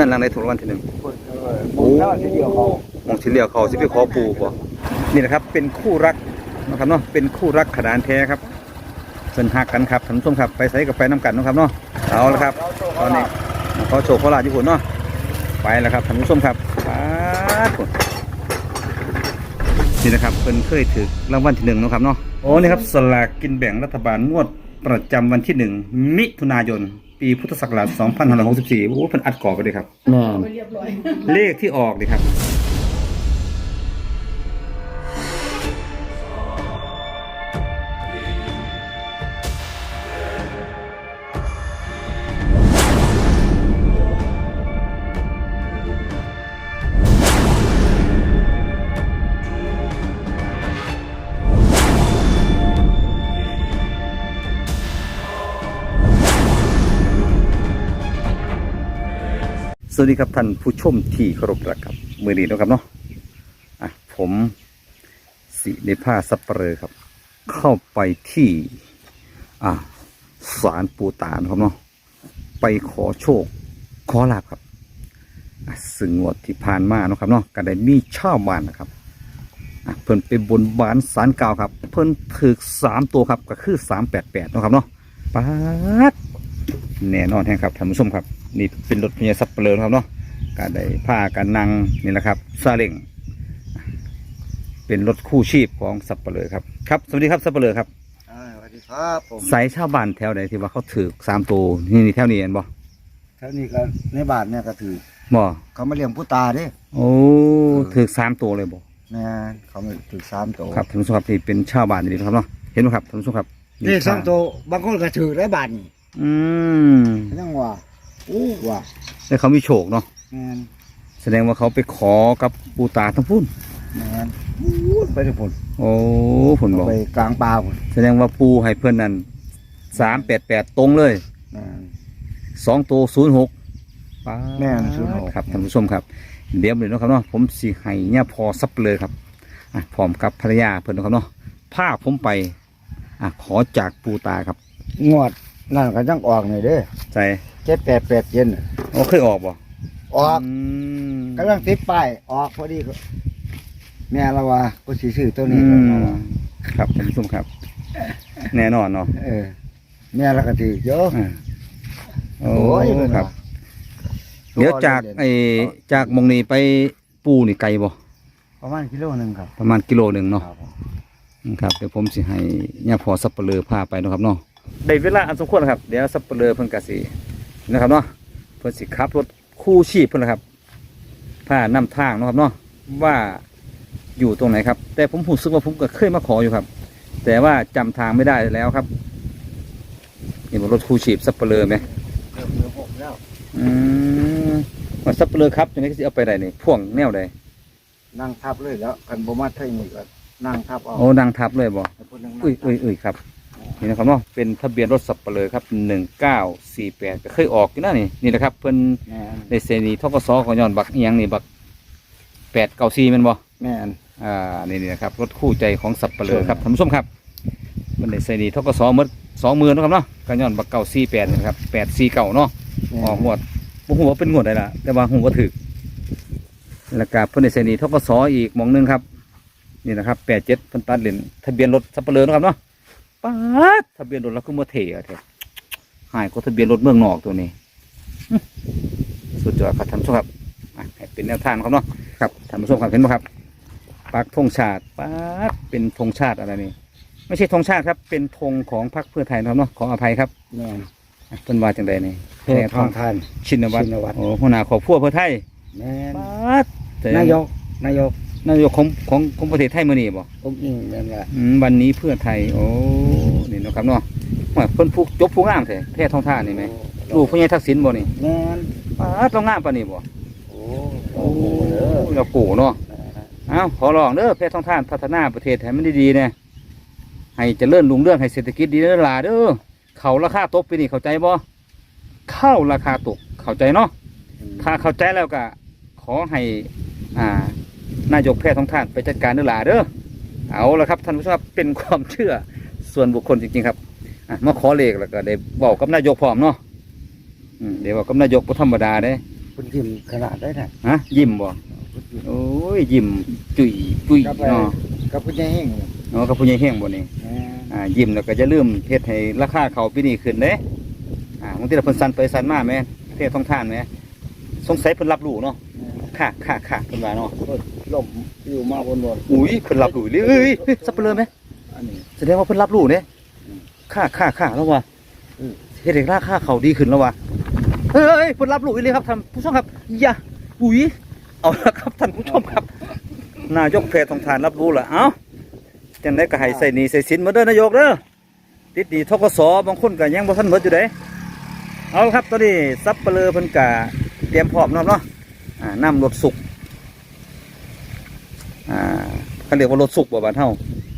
ท่านหลังในถูกรางวัลที่หนึ่งโอ้แล้วทีเดียวเขามองสิเหลียวเขาสิไปขอปูบ่นี่นะครับ เป็นคู่รักนะครับเนาะเป็นคู่รักขนานแท้ครับเพิ่นหักกันครับท่านผู้ชมครับไปใส่กับไปน้ำกันเนาะครับเนาะเอาละครับ ตอนนี้ขอโชว์ขอลาญี่ปุ่นเนาะไปแล้วครับท่านผู้ชมครับปาดพุ่นนี่นะครับเพิ่นเคยถือรางวัลที่หนึ่งเนาะครับเนาะโอ้นี่ครับสลากกินแบ่งรัฐบาลงวดประจำวันที่หนึ่งมิถุนายน ปีพุทธศักราช2564โอ้เพิ่นอัดกรอบไปเลยครับ แม่นเลขที่ออกเลยครับ วัสดีครับท่านผู้ชมที่เคารพรักครับมือนี้นะครับเนาะอะผมสิในผ้าสับเปลอครับ เข้าไปที่อะศาลปูตานครับเนาะไปขอโชค ขอลาบครับซึ่งงวดที่ผ่านมาเนาะครับเนาะก็ได้มีชาวบ้านนะครับเพิ่นไปบนบานสารกล่าวครับ เพิ่นถือสามตัวครับก็คือสามแปดแปดนาะครับเนาะป๊าดแน่นอนแห่งครับท่านผู้ชมครับ นี่เป็นรถพยาสับเปลือนะครับเนาะการได้ผ้าการนั่งนี่แหละครับซาเล้งเป็นรถคู่ชีพของสับเปลือครับครับสวัสดีครับสับเปลือครับอ่าสวัสดีครับผมสายชาวบ้านแถวไหนที่ว่าเขาถือสามตัวนี่นี่แถวนี้เห็นบ่เท่านี้ก็ในบ้านเนี่ยก็ถือบ่เขามาเลี้ยงผู้ตาเด้โอ้ถือสามตัวเลยบ่แม่นเขามาถือสามตัวครับท่านผู้ชมครับนี่เป็นชาวบ้านนี่นะครับเนาะเห็นไหมครับท่านผู้ชมครับนี่สามตัวบางคนก็ถือได้บ้านนี่อืมยังว่า อู้ว่าแล้วเขามีโชคเนาะแม่นแสดงว่าเขาไปขอกับปูตาทั้งพุ่นแม่นอู้ไปทุกคนโอ้ผลบอกไปกลางป่าพุ่นแสดงว่าปูให้เพื่อนนั่นสามแปดแปดตรงเลยแม่นสองตัวศูนย์หกแม่น06ครับท่านผู้ชมครับ เดี๋ยวเลยเนาะครับเนาะผมสีให้เนี่ยพอซับเลยครับอะพร้อมกับภรรยาเพื่อนเนาะครับเนาะพาผมไปอะขอจากปูตาครับ งวด นั่นก็ยังออกนี่เด้ใจเจ็ดแปดแปดเย็นน่ะโอ้เคยออกบ่ออกมกำลังติดป้ายออกพอดีก็แม่เราว่าก็สิซื้อตัวอืนี้ก็มเราว่าครับท่านผู้ชมครับ แน่นอนเนาะเออ แม่เราก็ถือเยอะอ่าโอ้โอ้ยเพิ่นครับว่าเดี๋ยวจากไอจากหมองนี้ไปปูนี่ไกลบ่ประมาณกิโลหนึ่งครับประมาณกิโลหนึ่งเนาะครับผมครับเดี๋ยวผมสิให้ย่าพอสับเปลือพาไปเนาะครับเนาะ ได้เวลาอันสมควรแล้วครับเดี๋ยวสับเปลือเพิ่นกสินะครับเนาะเพิ่นสิขับรถคู่ชีพเพิ่นนะครับพานำทางเนาะครับเนาะว่าอยู่ตรงไหนครับ แต่ผมรู้สึกว่าผมก็เคยมาขออยู่ครับ แต่ว่าจำทางไม่ได้แล้วครับนี่บนรถคู่ชีพสับเปลือไหมเกือบเกือบหกแล้วอืมว่าสับเปลือครับจังได๋ก็สิเอาไปได้นี่พ่วงแนวใดนั่งทับเลยแล้วกันบ่มาเท่านี้ก็นั่งทับเอาโอ้ดังทับเลยบ่ให้พูดนั่งอุ้ยอุ้ยอุ้ยครับ นี่นะครับเนาะเป็นทะเบียนรถสับเปลือครับหนึ่งเก้าสี่แปดก็เคยออกอยู่นะนี่นี่แหละครับเพิ่นแม่นในเซนีทกศของย้อนบักอิหยังนี่บักแปดเก้าสี่มันบ่ แม่น อ่านี่นี่นะครับรถคู่ใจของสับเปลือครับท่านผู้ชมครับ มันในเซนีทกศหมดสองหมื่นนาะครับเนาะก็ย้อนบักเก้าสี่แปดนะครับแปดสี่เก้าเนาะแม่น ออกงวดบ่ฮู้ว่าเป็นงวดใดล่ะแต่ว่าฮู้ว่าถูกแล้วก็เพิ่นในเซนีทกศอีกหมองหนึงครับ นี่นะครับแปดเจ็ดเพิ่นตัดเหรียญทะเบียนรถสับเปลือนาะครับเนาะ ป๊าดทะเบียนรถเราก็มาเทอะแท้หายก็ทะเบียนรถเมืองนอกตัวนี้อื้อสุดยอดครับท่านผู้ชมครับอะให้เป็นแนวทางนะครับเนาะครับท่านผู้ชมครับเห็นไหมครับปักธงชาติป๊าดเป็นธงชาติอะไรนี่ไม่ใช่ธงชาติครับ เป็นธงของพรรคเพื่อไทยนะครับเนาะขออภัยครับแม่นอะเป็นว่าจังใดนี่เพื่อทองทาน ชินวัตรชินวัตร โอ้หัวหน้าครอบครัวเพื่อไทยแม่นป๊าดแต่นายกนายก นายกของของของประเทศไทยมื่อนี้บ่อุ้งอิงแม่นว่าอืมวันนี้เพื่อไทย โอ้นี่เนาะครับเนาะว่าเพิ่นผู้จบผู้งามแท้แท้ท้องท่านี่ไหมลูกพญาทักษิณบ่นี่แม่นป๊าดเรางามปานนี้บ่โอ้โอ้เราโกูเนาะเอ้าขอร้องเด้อแพทย์ท้องท่านพัฒนาประเทศให้มันดีๆเนี่ยให้เจริญรุ่งเรื่องให้เศรษฐกิจดีเด้อหลาเด้อเขาราคาตกปีนี้เข้าใจบ่เข้าราคาตกเข้าใจเนาะถ้าเข้าใจแล้วก็ขอให้อ่า นายกแพทย์ท้องท่านไปจัดการเด้อหลาเด้อเอาละครับท่านผู้ชมครับเป็นความเชื่อส่วนบุคคลจริงๆครับอะมาขอเลขแล้วก็ได้บอกกับนายกพร้อมเนาะอืมเดี๋ยวบอกกับนายกบ่ธรรมดาเด้เคุณทิมขนาดได้น่ะฮะยิ้มบ่คุณทิมโอ้ยยิ้มจุยจุยกับไปเนาะกับคุณยายเฮงเนาะกับผู้ใหญ่แห้งบ่นี่แม่อ่ายิ้มแล้วก็จะลืมเฮ็ดให้ราคาเขาวปีนี้ขึ้นเด้อ่าบางทีเราเพิ่นสั่นไปสั่นมาแหม่เทศท่องทานแหม่สงสัยเพิ่นรับรู้เนาะค่ะค่ะค่ะเพิ่นว่าเนาะก็ ล่มอยู่มาบนบนอุ้ยเพิ่นรับรู้เลยเอ้ยเฮ้ยสับเปลือไหมอันนี้แสดงว่าเพิ่นรับรู้เด้ค่ะค่ะค่ะแล้วว่าอืมเฮ็ดให้ราคาเขาวดีขึ้นแล้วว่าเฮ้ยเฮ้ยเพิ่นรับรู้อีเลยครับท่านผู้ชมครับอย่าอุ้ยเอาละครับท่านผู้ชมครับ นายกเพจทองทานรับรู้ละเอ้าจังได้ก็ให้ใส่หนีใส่สินมาเด้อนายกเด้อติดหนีทกศบางคนก็ยังบ่ทันหมดอยู่เด้เอาละครับตอนนี้ซับเปลือเพิ่นกะเตรียมพร้อมเนาะเนาะอ่านำรถสุก อ่าเขาเรียกว่ารถสุกบ่บ้านเฮา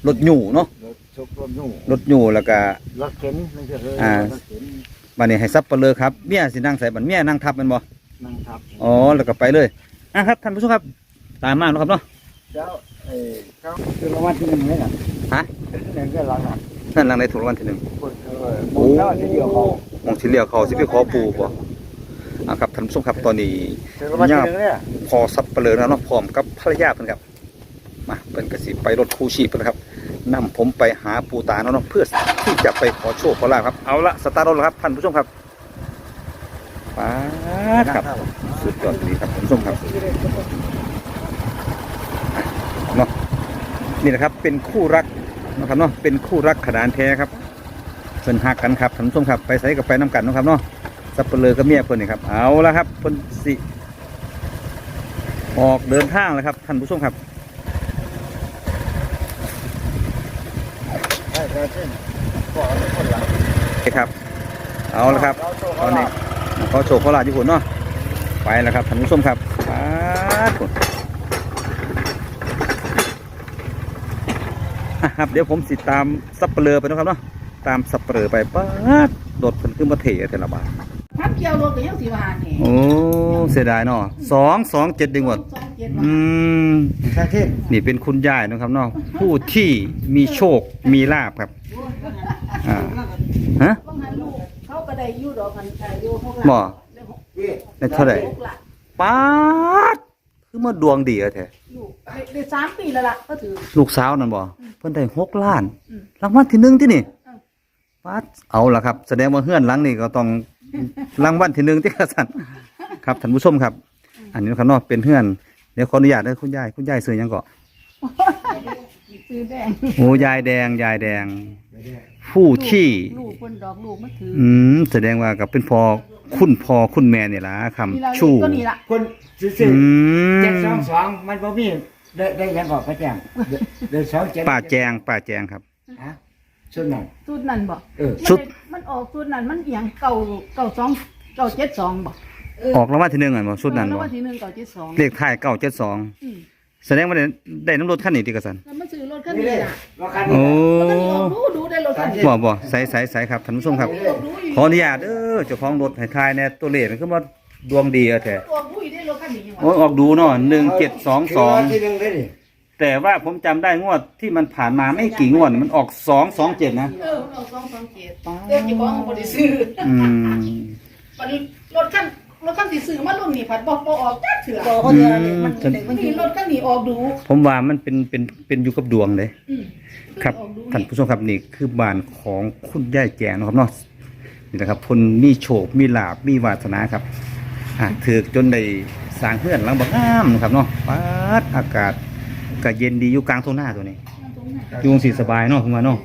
รถหยู่เนาะรถชกรถยุ่งรถหยู่แล้วก็ รถเข็นไม่ใช่เลยอ่า รถเข็นบัดนี้ให้ซับเปลือครับเมียสินั่งใส่บัดเมียนั่งทับแมันบ่นั่งทับอ๋อแล้วก็ไปเลยอะครับท่านผู้ชมครับ ตามมาเนาะครับเนาะ แล้วเอ้เขาคือรางวัลที่หนึ่งเลยน่ะฮะ หนึ่งก็หลังน่ะนั่นหลังในถูกรางวัลที่หนึ่ง คนเออหมดแล้วที่เดียวเขามองที่เลียวเขาสิไปขอปูบ่อะครับท่านผู้ชมครับตอนนี้ คือรางวัลที่หนึ่งเนี่ย พอซับเปลือแล้วเนาะพร้อมกับภรรยาเพิ่นครับ มาเพิ่นก็สิไปรถคู่ชีพเพิ่นครับนำผมไปหาปูตาเนาะเนาะเพื่อที่จะไปขอโชคขอลาภครับ เอาละสตาร์ทรถแล้วครับท่านผู้ชมครับป้าดครับสุดยอดดีครับท่านผู้ชมครับเนาะนี่นะครับ เป็นคู่รักนะครับเนาะเป็นคู่รักขนานแท้ครับเพิ่นฮักกันครับท่านผู้ชมครับ ไปใส่กับไปน้ำกันเนาะครับเนาะสับเปลือกับเมียเพิ่นนี่ครับเอาละครับเพิ่นสิออกเดินทางแล้วครับท่านผู้ชมครับ ใช่ใช่ใช่บอกว่าเป็นคนหลังโอเคครับ เอาละครับ ตอนนี้ขอโชว์ขอลาญี่ปุ่นเนาะ ไปแล้วครับท่านผู้ชมครับป๊าดพุ่นอะครับเดี๋ยวผมสิตามสับเปลือไปเนาะครับเนาะ ตามสับเปลือไปป๊าดโดดเพิ่นขึ้นมาเทแต่ละบาทพักเกี่ยวรถก็ยังสิบาทนี่โอ้ เสียดายเนาะสองสองเจ็ดดึงหมดส องเจ็ดอืมใช่เทศนี่เป็นคุณยายนะครับเนาะผู้ที่มีโชคมีลาบครับอ่าฮะบางหันลูกเขาก็ได้อยู่ดอกกันใจอยู่เขาก็บ่ได้หกได้เท่าไหร่หกละป๊าดคือมาดวงดีอะแท้ลูกได้ได้สามปีแล้วล่ะก็ถือลูกสาวนั่นบ่เพิ่นได้หกล้านอืมรางวัลที่หนึ่งที่นี่อืมป๊าดเอาล่ะครับ แสดงว่าเฮือนหลังนี่ก็ต้องรางวัลที่หนึ่งที่กระสันครับท่านผู้ชมครับ อันนี้นะครับเนาะเป็นเฮือน เดี๋ยวขออนุญาตเด้อคุณยายคุณยายซื้อหยังเกาะซื้อแดงโอ้ยายแดงยายแดง ผู้ที่ ลูกคนดอกลูกมาถืออืมแสดงว่ากับเป็นพอคุณพ่อคุณแม่นี่ล่ะนี่ละคำชู้ก็นี่ละคนซื้ออืมเจ็ดสองสองมันบ่มีได้ได้ยังบอกพระแจ้งได้ได้สองเจ็ดป้าแจงป้าแจงครับ ฮะชุดนั้นสุดนั่นบอกเออ สุด มันออกสุดนั่นมันเอียงเก่าเก่าสองเก่าเจ็ดสองบ อกออกรางวัลที่หนึ่งอะบ่สุดนั้นแล้วบ่วันที่หนึ่งเก่าเจ็ดสองเลขท้ายเก้าเจ็ดสองอืมแสดงว่าได้ได้น้ำรถคันนี้ที่กระสันแล้วมันซื้อรถคันนี่นี้เลยล่ะราคาโอ้นี้รถคันนี้ออกดูดูได้รถคันนี้ บ่บ่ใส่ใส่ใส่ครับท่านผู้ชมครับออกดูอยู่ขออนุญาตเด้อเจ้าของรถให้ทายแน่ตัวเลขมันคือว่าดวงดีอะแท้ออกดูอยู่ได้รถคันนี้ยังวะโอ้ยออกดูเนาะหนึ่งเจ็ดสองสองที่หนึ่งได้ดิแต่ว่าผมจำได้งวดที่มันผ่านมาไม่กี่งวดมันออกสองสองเจ็ดนะ เออมันออกสองสองเจ็ดเดี๋ยวจะบอกว่าบ่ได้ซื้ออืมบัดนี้รถคัน รถคันที่ซื้อมารุ่นนี้ผัดบอกบ่ออกจักเถื่อบอกเขาเดียวนี่มันอืมเด็กมันนี่รถคันนี้ออกดูผมว่ามันเป็นเป็นเป็นอยู่กับดวงเลย อืมครับออกดูท่านผู้ชมครับนี่คือบ้านของคุณยายแจงนะครับเนาะนี่นะครับคนมีโชคมีลาบมีวาสนาครับอะถือจนได้สร้างเพื่อนหลังบักงามนะครับเนาะปัดอากาศก็เย็นดีอยู่กลางทุ่งนาตัวนี้อยู่จังสีสบายเนาะคุณว่าเนาะ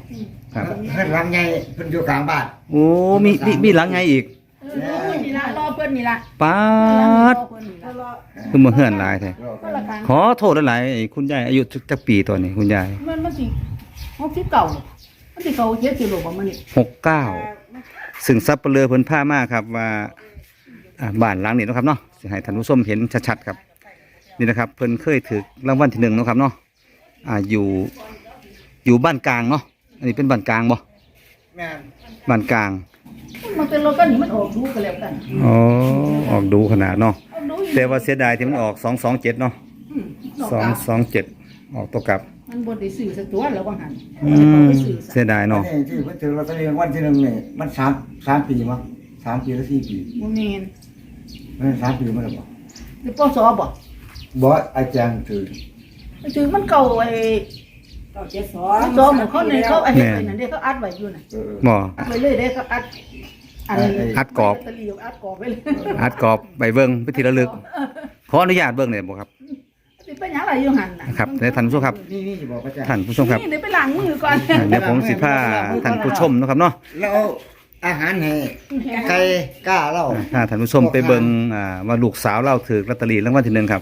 ครับ เพื่อนหลังใหญ่เพิ่นอยู่กลางบ้านโอ้มีมีมีหลังไงอีกเออ รอเพิ่นนี่ละรอเพิ่นนี่ละปัดรอเพิ่นนี่ละคือมาเฮือนหลายแท้ก็ละครั้งขอโทษหลายๆไอ้คุณยายอายุจักปีตัวนี้คุณยายมันมันสิหกสิบเก่ามันสิเขาเจ็ดสิบโลประมาณนี้หกเก้าซึ่งซับเปลือเพิ่นผ้ามากครับว่าอ่าบ้านหลังนี้เนาะครับเนาะสิให้ท่านผู้ชมเห็นชัดๆครับ นี่นะครับเพิ่นเคยถือรางวัลที่หนึ่งเนาะครับเนาะอ่าอยู่อยู่บ้านกลางเนาะอันนี้เป็นบ้านกลางบ่แม่นบ้านกลาง มันเป็นรถคันนี้มันออกดูกันแล้วกันอ๋อออกดูขนาดเนาะออกดูอยู่แต่ว่าเสียดายที่มันออกสองสองเจ็ดเนาะอืมดอกสองกาสองเจ็ดออกตัวกลับมันบ่ได้ซื้อสักตัวแล้วบางหันอืมันจะเอามไปซื้อเสียดายอันเนาะนี้ที่เพิ่นถือลอตเตอรี่รางวัลที่หนึ่งนี่มันสามสามปีมั้งสามปีหรือสี่ปีบ่แม่นมันสามปีมาแล้วบ่เดี๋ยวปศบ่บ่อาจารย์ถือ ถือมันเก่าไอ้ เก้าเจ็ดสอปงศหมู่เขาเนี่ยเขาไอ้เฮ็ดไว้นั่นเด้เขาอัดไว้อยู่น่ะเออบ่อัดไว้เลยเด้เขาอัดอันอัดกรอบตะหลิวอัดกรอบไว้เลยอัดกรอบใบเบิ้งไปทีละลึกขออนุญาตเบิ้งเลยบ่ครับสิไปหยังอะไรอยู่หั่นน่ะครับในท่านผู้ชมครับนี่นี่บอกอาจารย์ท่านผู้ชมครับนี่เดี๋ยวไปล้างมือก่อนอ่าเดี๋ยวผมสิพาท่านผู้ชมเนาะครับเนาะแล้วเอาอาหารให้ไก่กล้าเล่าถ้าท่านผู้ชมไปเบิ่งอ่าว่าลูกสาวเราถือลอตเตอรี่รางวัลที่หนึ่งครับ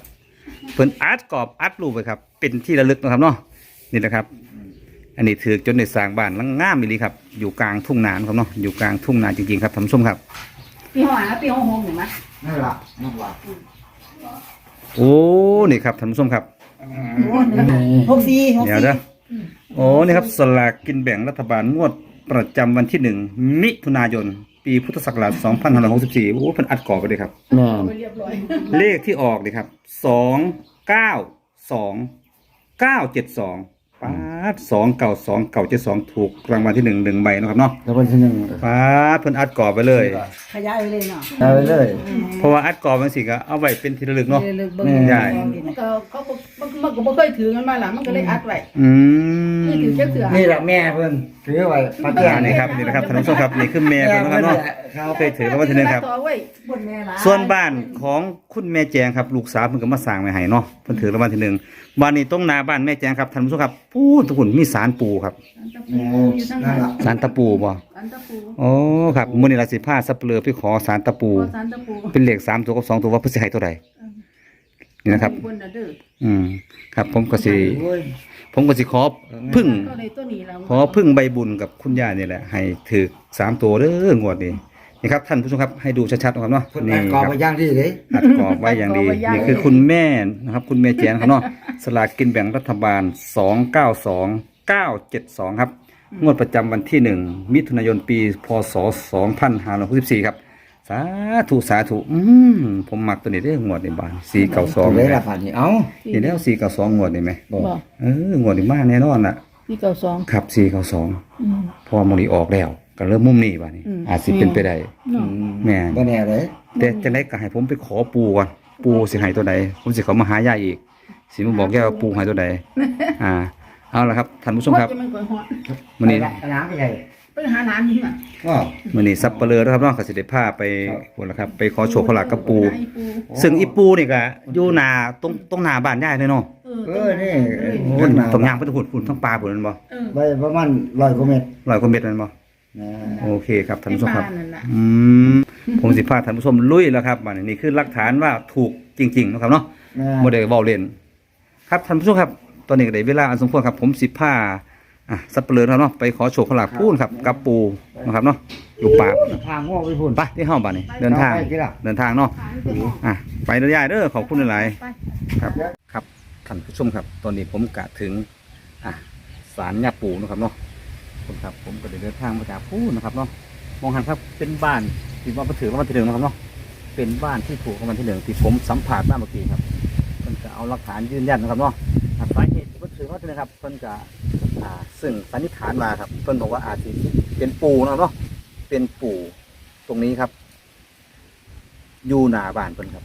เพิ่นอัดกรอบอัดรูปไว้ครับ เป็นที่ระลึกนะครับเนาะ นี่แหละครับ อันนี้ถือจนได้สร้างบ้านหลังงามอีหลีครับ อยู่กลางทุ่งนาครับเนาะอยู่กลางทุ่งนาจริงๆครับท่านผู้ชมครับ ปีห้าปีหกหกเห็นไหมนั่นล่ะนั่นล่ะโอ้นี่ครับท่านผู้ชมครับหกสี่หกเดี๋ยวสี่นะโอ้นี่ครับสลากกินแบ่งรัฐบาลงวดประจำวันที่หนึ่งมิถุนายน ปีพุทธศักราช2564โอ้เพิ่นอัดกรอบไปเลยครับ แม่เอานไปเรียบร้อยเลขที่ออกเลยครับ สองเก้าสองเก้าเจ็ดสอง ป้าดสองเก่าสองเก่าเจ็ดสองถูกรางวัลที่หนึ่งหนึ่งใบนะครับเนาะแล้ววันที่หนึ่งป้าดเพิ่นอัดกรอบไปเลย ขยายไปเลยเนาะได้ไปเลยเพราะว่าอัดกรอบมันสิก็เอาไว้เป็นที่ระลึกเนาะ เลึกเบิ่งแม่ใหญ่ มันก็เขาก็มันมันก็บ่เคยถือกันมาล่ะมันก็เลยอัดไว้อืม นี่ถือแค่เสือนี่แหละแม่เพิ่นถือไว้ปัจจัอ่ายนี่ครับนี่นะครับท่านผู้ชมครับนี่คือแม่เพิ่นนะครับเนาะครับเคยถือรางวัลที่หนึ่งครับ ต่อไว้บนแม่หลายส่วนบ้านของคุณแม่แจงครับลูกสาวเพิ่นก็มาสร้างไว้ให้เนาะเพิ่นถือรางวัลที่หนึ่ง บ้านนี้ตรงหน้าบ้านแม่แจงครับท่านผู้ชมครับปูนทุกคนมีสารปูครับอันตะปูอยู่ทั้งนั่นั้นนล่ะสารตะปูบ่อันตะปูโอ้ครับมื้อนี้ราสิพาสับเปลือไปขอสารตะปู พอสันตะปูเป็นเลขสามตัวกับสองตัวว่าเพิ่นสิให้ตัวใดนี่นะครับ บนน่ะเด้ออืมครับ ผมก็สิโอ้ยผมก็สิขอพึ่ง ก็เลยตัวนี้แล้วขอพึ่งใบบุญกับคุณย่านี่แหละ ให้ถือสามตัวเด้องวดนี้ นี่ครับท่านผู้ชมครับให้ดูชัดๆนะครับเนาะเพิ่นนี่อัดกรอบครับไว้อย่างดีเลยอัดกรอบไว้อย่างดี นี่คือคุณแม่นะครับ คุณแม่แจนครับเนาะสลากกินแบ่งรัฐบาล 292 972 ครับ งวดประจำวันที่ 1 มิถุนายนปี พศ 2564 ครับ สาธุสาธุอืมผมมักตัวนี้เด้องวดในบ้าน492เลนี่ยแหละละผ่านนี่เอ้านี่แล้ว492งวดนี่ไหมบอกบอกเอองวดนี้มาแน่นอนน่ะนี่เก่าสองครับ492 อืมพอมองนี้ออกแล้ว ก็เริ่มมุมนี้บ้านี้ อืม อาจสิเป็นไปได้เนาะแม่บ่แน่เลยแต่จะได้ก็ให้ผมไปขอปูก่อนปูสิให้ตัวใดผมสิเขามาหายายอีกสิมาบอกแกว่าปูให้ตัวใดอ่าเอาละครับท่านผู้ชมครับจะมันก่อยฮอดมื้อนี้น้ำไปใหญ่ไปหาหลานนี่น่ะก็ มื้อนี้ซับเปลือนะครับเนาะก็สิได้พาไปครับพุ่นละครับ ไปขอโชคขอลาบกับปูไอ้ปูซึ่งอีปูนี่ก็อยู่หน้าตรงตรงหน้าบ้านยายเลยเนาะเออเออนี่โอ้ยตรงยางไปทุกหุ่นหุ่นทั้งปลาพุ่นนั่นบ่เออ ไปประมาณร้อยกว่าเมตรร้อยกว่าเม็ดนั่นบ่นะ โอเคครับท่านผู้ชมครับในบ้นั่นล่ะอืมผมสิพาท่านผู้ชมลุยแล้วครับบัดนี้นี่คือหลักฐานว่าถูกจริงๆนะครับเนาะแม่โมเดลเบาเล่นครับท่านผู้ชมครับ ตอนนี้ก็ได้เวลาอันสมควรครับผมสิผ้าอะสับเปลือครับเนาะไปขอโชคขลาบพูนครับกับปูนะครับเนาะอยู่ป่าทางง้อไปพุ่นไปที่ห้องบ้านนี่เดินทางไปกี่ล่ะเดินทางเนาะหาไปบอกอะไปเรื่อยๆเด้อขอบคุณหลายไปๆครับครับท่านผู้ชมครับ ตอนนี้ผมกะถึงอะศาลย่าปูนะครับเนาะ ผมครับ ผมก็ได้เดินทางมาจากพูนนะครับเนาะมองหันครับเป็นบ้านที่ว่ามาถือรางวัลที่หนึ่งนะครับเนาะเป็นบ้านที่ถูกรางวัลที่หนึ่งที่ผมสัมผัสได้เมื่อกี้ครับเพิ่นก็เอาหลักฐานยืนยันนะครับเนาะสาเหตุที่เพิ่นถือว่าเป็นนะครับเพิ่นก็อ่าซึ่งสันนิษฐานมาครับเพิ่นบอกว่าอาจจะเป็นปู่นะครับเนาะเป็นปู่ตรงนี้ครับอยู่หน้าบ้านเพิ่นครับ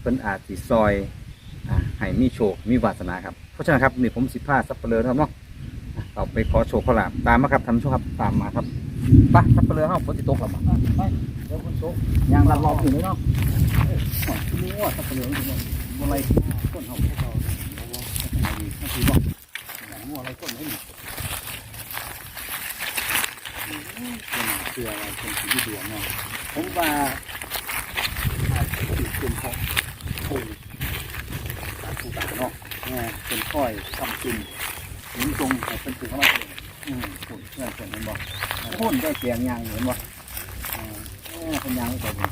เพิ่นอาจสิซอยอ่าให้มีโชคมีวาสนาครับเพราะฉะนั้นครับนี่ผมสิพาสับเปลือนะครับเนาะ เราไปขอโชคขอลาบตามมาครับท่านผู้ชมครับตามมาครับไปสับเปลือเฮาฝนสิดตกแล้วบ่ไปเดี๋ยวฝนตกยางลับรอบอยู่เลยเนาะเอ้ยโอ้ยคือว่าสับเปลืออยู่เนาะบ่อะไรต้นเฮาพวกเราทำไมดีถ้าคือบ่หนังบ่อะไรต้นไหนนี่เชื่อว่าเป็นสิ่งที่ดวงเนาะผมว่าอาเป็นเพราะปูตาปูตาเนาะแม่ยเป็นค่อยทำกิน ถึงตรงเป็นถึงเข้ามาเลยอืมปุ่นเพื่อนเพื่อนเห็นบ่พ่นได้เสียงยางเห็นบ่อ่าแม่เป็นยางก็ดี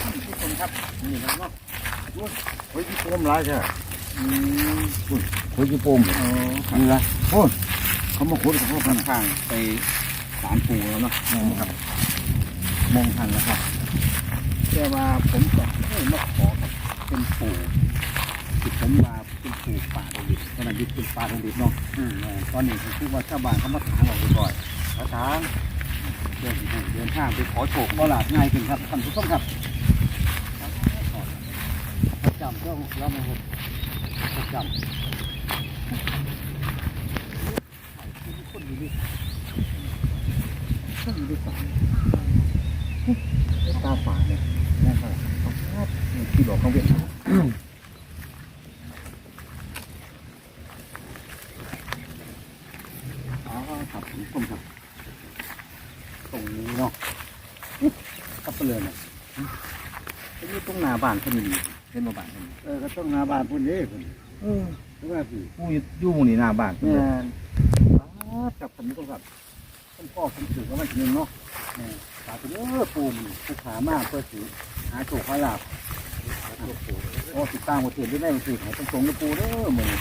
ท่านผู้ชมครับนี่นะเนาะเฮ้ยที่โปมร้ายใช่อืมเฮ้ยที่โปมเออนี่ละโอ้ยเขามาขุดกับพวกค่อนข้างไปสารปูแล้วเนาะครับมองทันแล้วครับแต่ว่าผมจะให้มาขอเป็นปู่ ผมว่าเป็นปู่ป่าดงดิบตอนนั้นยึดเป็นป่าดงดิบเนาะอืมเออตอนนี้คือว่าชาวบ้านเขามาถางเราบ่อยๆมาถางเดินเดินทางไปขอโชคบ่หลาดง่ายขึ้นครับท่านผู้ชมครับประจำต้องเรามาหกประจคนอยู่ดิคนอยู่ดิสามตาฝาเนี่ยนะครับที่บอกเขาเวียนหัวอ๋อครับคุณผู้ชมครับ ตรงนี้เนาะกับเปลือยเนี่ยจะมีตรงหน้า บ้านเพิ่นนี่เห็นบ่บ้านเพิ่นนี่ำเออก็ต้องหาบ้านพุ่นนี้พุ่นเออเพราะว่าพี่ผู้อยู่หมู่นี่หน้าบ้านเพิ่นแม่เนี่ยกับผมนี่ก็ครับท่านพ่อผมถือว่ามันจะเงินเนาะแม่สาธุเด้อปูมผู้ขามากเพื่อสิหาโชคหาลาภโอ้ติดตามมาเถื่อนได้ไหมสิให้ตรงๆกับปูเด้อมื้อนี้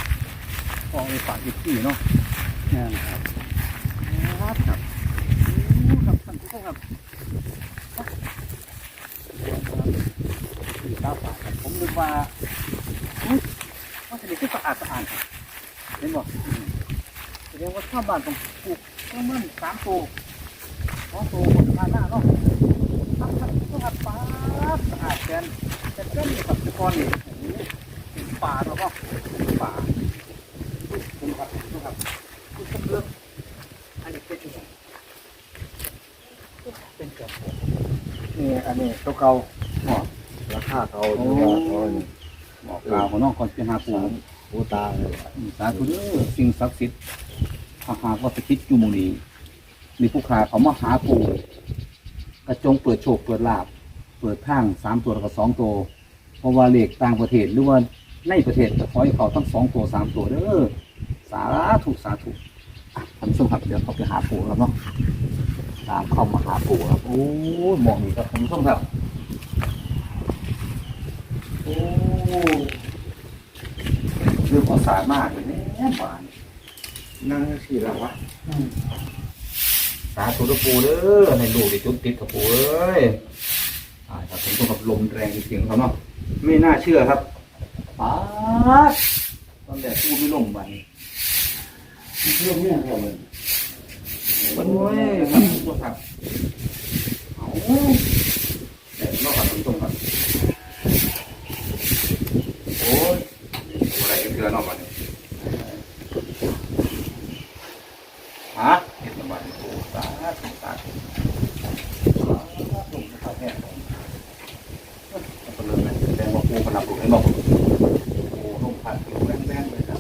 พ่อไปฝากอีกที่เนาะแม่นครับครับครับอู้ครับท่านผู้ชมครับ ติดตามฝากครับผมนึกว่าว่าจะได้ขึ้นสะอาดสะอาดเห็นบอืมแสดงว่าชาวบ้านต้องปลูกต้นมันสามตัวสองตัวคนผ่านหน้าเนาะครับครับทุกครับป้าสะอาดแกนแต่เจ้านี่กับทุกคนนี่เป็นป่าแล้วก็ป่าคุณครับคุณครับคุณชมเรื่องอันนี้เป็นเป็นกือบหมดนี่อันนี้ตัวเก่า หมอราเก่าตัวเก่าตัวนี้หมอกล่าวของน้องก่อนจะหาปูปูตาเลยสาธุเด้อสิ่งศักดิ์สิทธิ์ถ้าหากว่าสถิตอยู่หมู่นี้มีผู้ขาเขามาหาปูกระจงเปิดโชคเปิดลาบเปิดทางสามตัวแล้วก็สองตัวเพราะว่าเลขต่างประเทศหรือว่าในประเทศจะขอให้เขาทั้งสองตัวสามตัวเด้อสาธุสาธุอะท่านผู้ชมครับเดี๋ยวเขาไปหาปู่ครับเนาะตามเข้ามาหาปู่ครับโอ้ยมองดีครับท่านผู้ชมครับ โอ้เรื่องความสามารถเลยเนี่ยป่านนั่งสี่แล้ววะสาธุเด้อปู่เด้อในลูกได้จุดติดกับปู่เอ้ยอ่าครับผมต้องกับลมแรงจริงๆครับเนาะไม่น่าเชื่อครับป๊าดตอนแรกพูดไม่ลงไปเรื่องเนี้ยครับมันโอ้ยครับทุกครับเอาเดี๋ยวนอกจากตรงๆครับโอ้ย อะไรกันเกือนอกจากนี้ฮะเห็นสบายโอ้สาธุสาธุสาธุนะครับแม่ผมเอาไปเลยนะแสดงว่าปูกำลังปลูกให้บอกโอ้ลมพัดอยู่แรงๆเลยครับ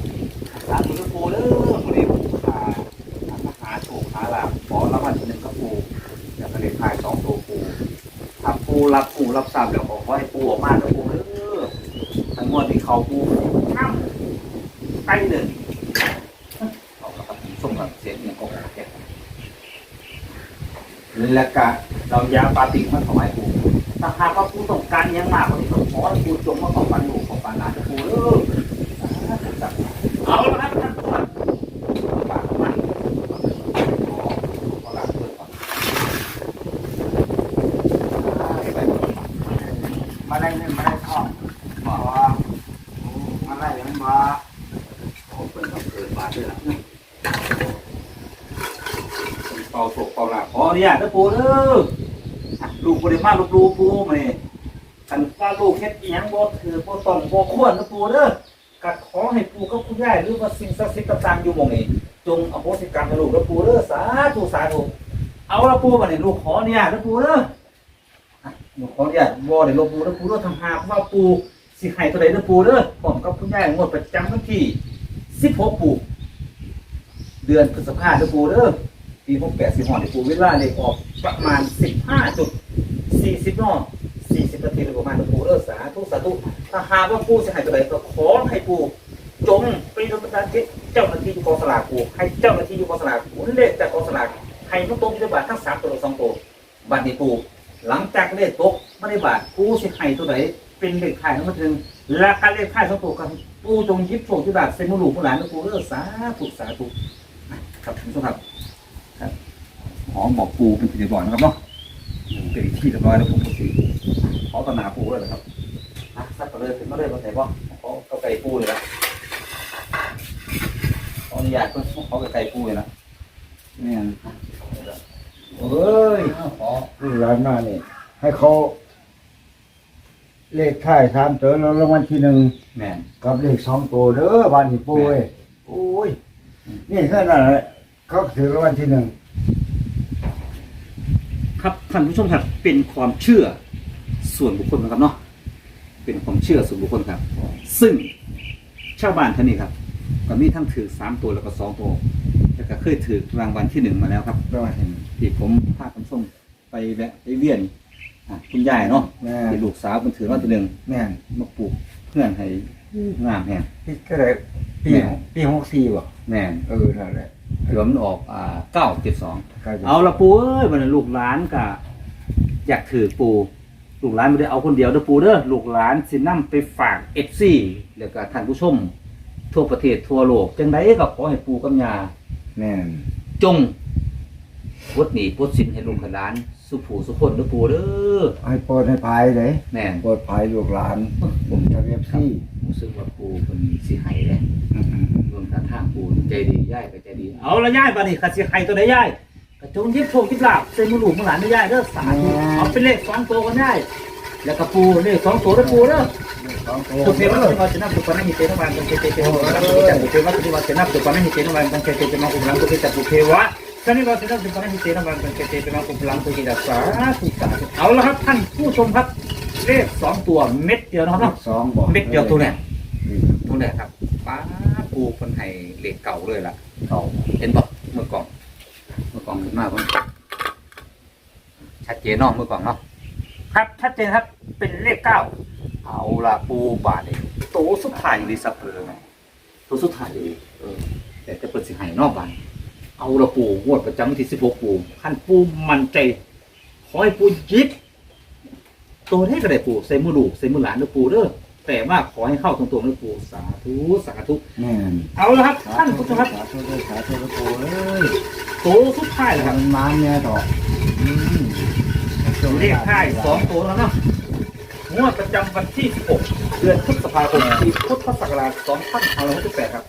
สาธุเด้อปูเด้อวันนี้ปูขา มาหาโชคหาลาภขอรางวัลที่หนึ่งกับปูอยากจะเรียกขายสองตัวปูถ้าปูรับปูรับทราบเดี๋ยวขอให้ปูออกมาเดี๋ยวปูเออทั้งงวดที่เขาปูน้ำใกล้เดินเขากับส่งกับเสียงเนี่ยก็แก่และกะเรายาปาติมาถวายปูถ้าหากว่าปูต้องการยังมากกว่านี้ก็ขอให้ปูจงมาของปันลูของปันหลานนะปูเออเอาละครับท่านผู้ชมปากมันมาได้เงินมาได้ทองบอกว่ามาได้ยังบ่เเป่าโศกเป่าลาขออนุญาตนะปูเด้ออลูกบ่ได้มาลูกลูปูมานี่คันว่าลูกเฮ็ดอีหยังบ่ถือบ่ต้องบ่ควรนะปูเด้อก็ขอให้ปูกับคุณยายหรือว่าสิ่งศักดิ์สิทธิ์ต่างๆอยู่หม่องนี้จงอโหสิกรรมให้ลูกนะปูเด้อสาธุสาธุเอาละปูบัดนี้ลูกขออนุญาตนะปูเด้ออะลูขออนุญาตบ่ได้ลบปูนะปูเด้อทำหากว่าปูสิให้เท่าใดนะปูเด้อพร้อมกับคุณยายงวดประจำวันที่16ปูเดือนพฤษภาคมนะปูเด้อ ปีหกแปดสิบหอในปูเวลาเลยออกประมาณสิบห้าจุดสี่สิบนอสี่สิบนาทีประมาณปูเออสาธุสาธุถ้าหาว่าปูจะให้ตัวใดก็ขอให้ปูจงปดลบันดาลจิตเจ้าหน้าที่อยู่กองสลากปูให้เจ้าหน้าที่อยู่กองสลากปูเลขจากกองสลากให้ทุกตัวพิจารณาททั้งสามตัวสองตัวบัตรนี้ปูหลังจากเลขตกไม่ได้บาทปูสิให้ตัวใดเป็นเลขท้ายทั้งหมดถึงและการเลขท้ายสองตัวกันปูจงยิบโชคที่บาทเซมูลูผู้หลานปูเออสาธุสาธุครับคุณผู้ชมครับ หอมบอกปูเป็นที่เรียบร้อยนะครับเนาะเป็นที่เรียบร้อยแล้วผมก็สิขอตนาปูเลยนะครับอะสักก็เลยถึงก็เลยมาใส่บ่ขอเอาไก่ปูเลยนะขออนุญาตเพื่อนขอไก่ปูเลยนะเนี่ยโอ้เอ้ยขอลูกหลานมานี่ให้เขาเลขท้ายสามตัวแล้วรางวัลที่หนึ่งแม่นกับเลขสองตัวเด้อบ้านนี่ปูเอ้ยโอ้ยนี่แค่นั้นแหละเขาถือรางวัลที่หนึ่ง ครับท่านผู้ชมครับเป็นความเชื่อส่วนบุคคลนะครับเนาะเป็นความเชื่อส่วนบุคคลครับ ซึ่งชาวบ้านท่านนี้ครับก็มีทั้งถือสามตัวแล้วก็สองตัวแล้วก็เคยถือรางวัลที่หนึ่งมาแล้วครับรางวัลที่หนึ่งที่ผมพาคุณส้มไปแวะไปเวียนอะคุณยายเนาะแม่ที่ลูกสาวมันถือรางวัลที่หนึ่งแม่นมาปลูกเพื่อนให้งามแฮงพี่ก็เลยปีแม่ ปีหกสี่บ่แม่นเออนั่นแหละ เผื่อมันออกอ่าเก้าเจ็ดสองก็จะเอาละปูเอ้ยมันลูกหลานกะอยากถือปูลูกหลานไม่ได้เอาคนเดียวเด้อปูเด้อลูกหลานสินํไปฝากเอฟซีแล้วก็ท่านผู้ชม ทั่วประเทศทั่วโลกจังไดก็ขอให้ปูกับยาแม่นจงปลดหนี้ปลดสินให้ลูกให้หลาน สุผูสุคนเด้อปูเด้อให้โปรดให้ภายเลยแม่นโปรดภายลูกหลาน ผมจะเรียบซี่รู้สึกว่าปูเป็นสิให้เลย อืมรวมกันทางปูใจดีย่ายก็ใจดี เอาละย่ายบัดนี้คันสิให้ตัวใดย่ายก็จงยิบโชคยิบลาบเส้นมือลูกมือหลานได้ย่ายเด้อสาธุเอาเป็นเลขสองตัวกันย่ายแล้วก็ปูเลขสองตัวเด้อปูเด้อๆสองตัวปุเทวะติวาจะนับตุปนัหิเตนะวันตังเตเตเตนะวันตังปุเทวะติวาจะนับตุปนัหิเตนะวันตังเตเตเตนะอุปลังตุเตตปุเทวะสันนิวาจะนับตุปนัหิเตนะวันตังเตเตเตนะอุปลังตุเตตสาธุสาธุเอาละครับท่านผู้ชมครับเลขสองตัวเม็ดเดียวนะครับเนาะสองบอกเม็ดเดียวตัวเนี่ยตัวเนี่ยครับป้า ปูคนไทยเลขเก่าเลยล่ะเก่าเห็นบอกเมื่อก่อนเมื่อก่อนขึ้นมากผมชัดเจนเนาะเมื่อก่อนเนาะครับชัดเจนครับเป็นเลขเก้าเอาละปูบาทเลยโตวสุดท้ายอยู่ในสับเปลือไงตัวสุดท้ายเลยเออแต่จะเปิดสิใหายนอกบานเอาละปูงวดประจำวันที่สิบหกปูขั้นปูมันใจขอให้ปูยิบตัวเลขก็ได้ปูใส่มือลูกใส่มือหลานนะปูเด้อ แต่ว่าขอให้เข้าตรงๆนะปูสาธุสาธุแม่นเอาละครับท่านผู้ชมครับสาธุด้วยสาธุด้วยโอ้ยโตสุดท้ายแล้วครับมันมาเนี่ยดอกอืมเลขท้ายสองตัวแล้วเนาะงวดประจำวันที่ 16 เดือนพฤษภาคมปีพุทธศักราช2568ครับ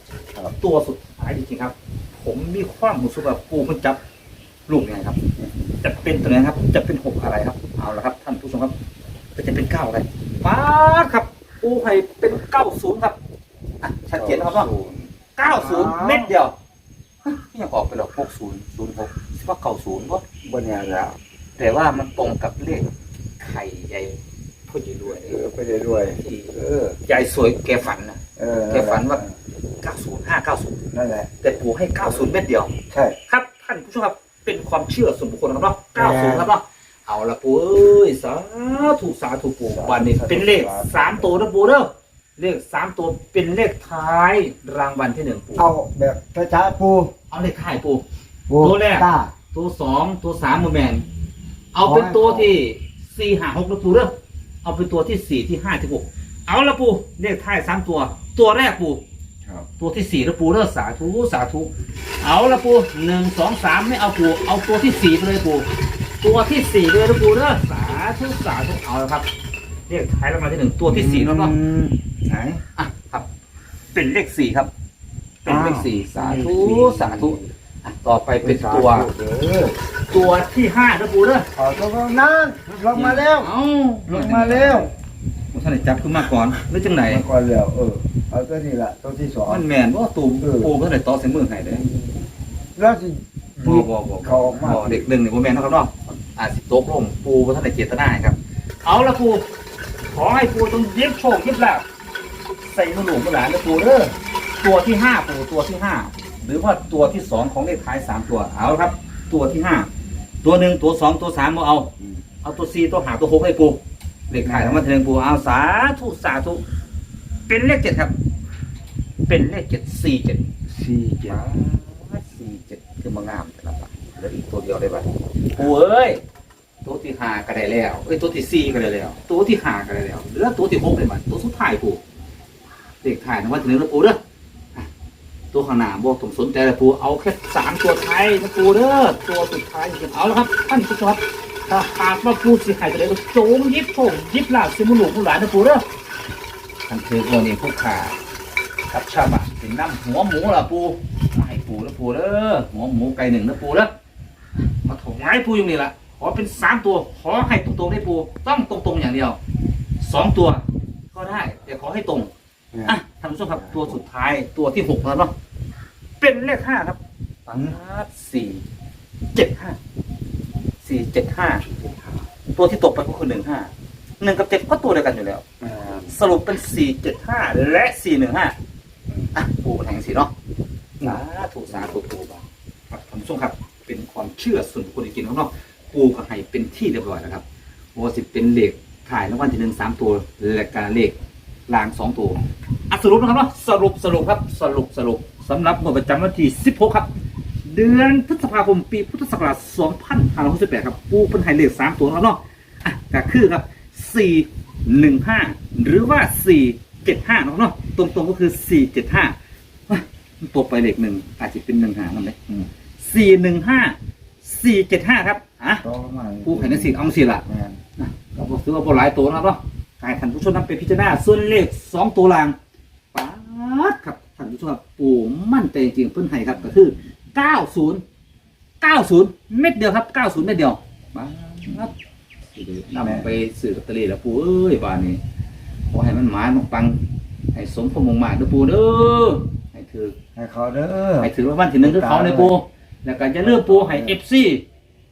ตัวสุดท้ายจริงๆครับ ผมมีความรู้สึกว่าปูมันจับลูกยังไงครับ จะเป็นตัวไหนครับ จะเป็นหกอะไรครับ เอาละครับ ท่านผู้ชมครับจะเป็นเก้าอะไรป้าดครับ ปูไข่เป็นเก้าศูนย์ครับอะชัดเจนนะครับว่าเก้าศูนย์เม็ดเดียวฮะยังออกไปหรอกหกศูนย์ศูนย์หกสิว่าเก้าศูนย์วะบนเนี่ยแล้วแต่ว่ามันตรงกับเลขไข่ใหญ่พ่อใหญ่รวยเออไปเรื่อยที่ๆเออยายสวยแกฝันนะเออแกฝันว่า90 590นั่นแหละแต่ปู่ให้90เม็ดเดียว ใช่ ครับท่านผู้ชมครับเป็นความเชื่อส่วนบุคคลนะครับเนาะ90ครับเนาะ เอาละปู่เอ้ยสาธุสาธุปู่วันนี้เป็นเลข3ตัวนะปู่เด้อเลข3ตัวเป็นเลขท้ายรางวัลที่หนึ่งปู่เอาแบบช้าๆปูเอาเลขท้ายปู่ปูตัวแรก ตา ตัวสองตัวสามโมแมนเอาเป็นตัวที่สี่ห้าหกนะปูเด้อเอาเป็นตัวที่สี่ที่ห้าที่หกเอาละปูเลขท้ายสามตัว ตัวแรกปู ครับ ตัวที่สี่นะปูเด้อสาธุสาธุ เอาละปูหนึ่งสองสามไม่เอาปูเอาตัวที่สี่ไปเลยปู ตัวที่สี่เลยนะปูเด้อสาธุสาธุเอาละครับเลขท้ายรางวัลที่หนึ่งตัวที่สี่แล้วก็อืมไหนอะครับ เป็นเลขสี่ครับ เป็นเลขสี่สาธุสาธุอะต่อไปเป็นตัวเออตัวที่ห้านะปูเด้อขอตัวลงนั่งลงมาแล้วเอ้าลงมาแล้วท่านได้จับขึ้นมาก่อนหรือจังไหนมาก่อนแล้วเออเอาตัวนี้ละตัวที่สองมันแมนว่าตูมเออปูก็ได้ต่อใส่มือให้เด้แล้วสิบ่บ่บ่เขาออกมาบ่เด็กหนึ่งนี่บ่แม่นนะครับเนาะ อาจสิตกลงปูบ่ทันได้เจตนาให้ครับ เอาละปูขอให้ปูต้องเย็บโชคเย็บลาภใส่มือหลวงมือหลานนะปูเด้อตัวที่ห้าปูตัวที่ห้าหรือว่าตัวที่สองของเลขท้ายสามตัวเอาละครับ ตัวที่ห้าตัวหนึ่งตัวสองตัวสามมาเอา เอาตัวสี่ตัวหาตัวหกให้ปูเลขท้ายของมันเทิงปูเอาสาธุสาธุเป็นเลขเจ็ดครับ เป็นเลขเจ็ดสี่เจ็ดสี่เจ็ดสี่เจ็ดคือมางามแต่ละบา ทเหลืออีกตัวเดียวได้บ้างปูเอ้ยตัวที่ห้าก็ได้แล้วเอ้ยตัวที่สี่ก็ได้แล้ว ตัวที่ห้าก็ได้แล้วเหลือตัวที่หกได้บ้างตัวสุดท้ายปูเลขท้ายนะว่าถึงแล้วปูเด้ออะตัวข้างหน้าบอกผมสนใจเลยปูเอาแค่สามตัวท้ายนะปูเด้อตัวสุดท้ายจริงๆเอาแล้วครับท่านผู้ชมครับถ้าหากว่าปูสิหายไปเลยก็โจมยิบโถงยิบลาบซิมุลูกมุหลานนะปูเด้อท่านคือตัวนี้ผู้ขากับชาวบ้านถึงน้ำหัวหมูล่ะปูมาให้ปูแล้วปูเด้อหัวหมูไก่หนึ่งนะปูเด้อ มาถถวายปูอย่างนี้ละขอเป็นสามตัว ขอให้ตรงๆได้ปูต้องตรงๆอย่างเดียวสองตัว ก็ได้ แต่ขอให้ตรงอะท่านผู้ชมครับตัวสุดท้ายตัวที่หกแล้วเนาะเป็นเลขห้าครับปังสี่เจ็ดห้าสี่เจ็ดห้าตัวที่ตกไปก็คือหนึ่งห้าหนึ่งกับเจ็ดก็ตัวเดียวกันอยู่แล้วสรุปเป็นสี่เจ็ดห้าและสี่หนึ่งห้าอะปูแทงสีเนาะสาธุสาธุปูบาครับท่านผู้ชมครับเป็น ความเชื่อส่วนบุคคลจริงๆครับเนาะปูกับไห้เป็นที่เรียบร้อยแล้วครับโอสิเป็นเหลขถ่ายรางวัลที่หนึ่งสามตัวและการเลขลางสองตัวอะสรุปนะครับเนาะสรุปสรุปครับสรุปสรุปสำหรับงวดประจำวันที่16ครับ เดือนพฤษภาคมปีพุทธศักราช2568ครับ ปูเป็นไฮเลข3ตัวแล้วเนาะอะก็คือครับ415หนึ่งห้าหรือว่า475นะครับเนาะตรงๆก็คือ475อะมันตกไปเลขหนึ่งอาจจะเป็นหนึ่งหางนั่นเลย 415 475ครับอะต่อมาปูไข่ในสีเอาสีละแม่นนะเราบอกซื้อว่าบหลายตัวนะครับเนาะกายท่านผู้ชมนำไปพิจารณาส่วนเลขสองตัวลางป๊าดครับท่านผู้ชมครับปู่มั่นใจจริงๆเพิ่นให้ครับก็คือเก้าศูนย์เก้าศูนย์เม็ดเดียวครับเก้าศูนย์เม็ดเดียวป๊าด นำไปสื่อลอตเตอรี่แล้วปู่เอ้ยบ้านนี้ขอให้มันหมายมันปัง ให้สมพรมงมาเด้อปู่เด้อให้ถือให้เขาเด้อให้ถือว่าวันที่หนึ่งคือเขาในปู่ แล้วก็จะเลือกปู่ให้เอฟซี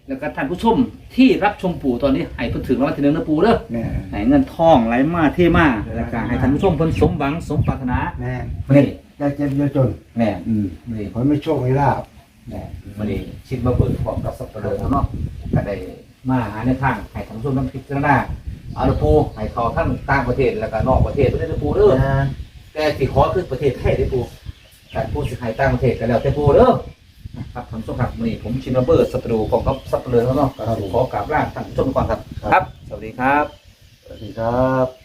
แล้วก็ท่านผู้ชมที่รับชมปู่ตอนนี้ให้เพิ่นถึงรางวัลที่หนึ่งนะปู่เด้อแม่ให้เงินทองไหลมาเทมาแล้วก็ให้ท่านผู้ชมเพิ่นสมหวังสมปรารถนาแม่นี่จะเจ็บจะจนแม่อืมนี่คนไม่โชคไม่ลาบแม่มื้อนี้ชิดมาเปิดพร้อมกับสับปะเลอเนาะก็ได้มาหาในทางให้ท่านผู้ชมนำพิจารณาเอาละปูให้เขาทั้งต่างประเทศแล้วก็นอกประเทศบ่ได้เด้อปูเด้อแต่สิขอคือประเทศไทยเด้อปูการปูสิให้ต่างประเทศก็แล้วแต่ปูเด้อ ครับท่านผู้ชมครับมื้อนี้ผมชินมาเบิร์ดสับปะเลอพร้อมกับสับปะเลอเนาะก็ขอกราบลาท่านผู้ชมก่อนครับ ครับ สวัสดีครับ สวัสดีครับ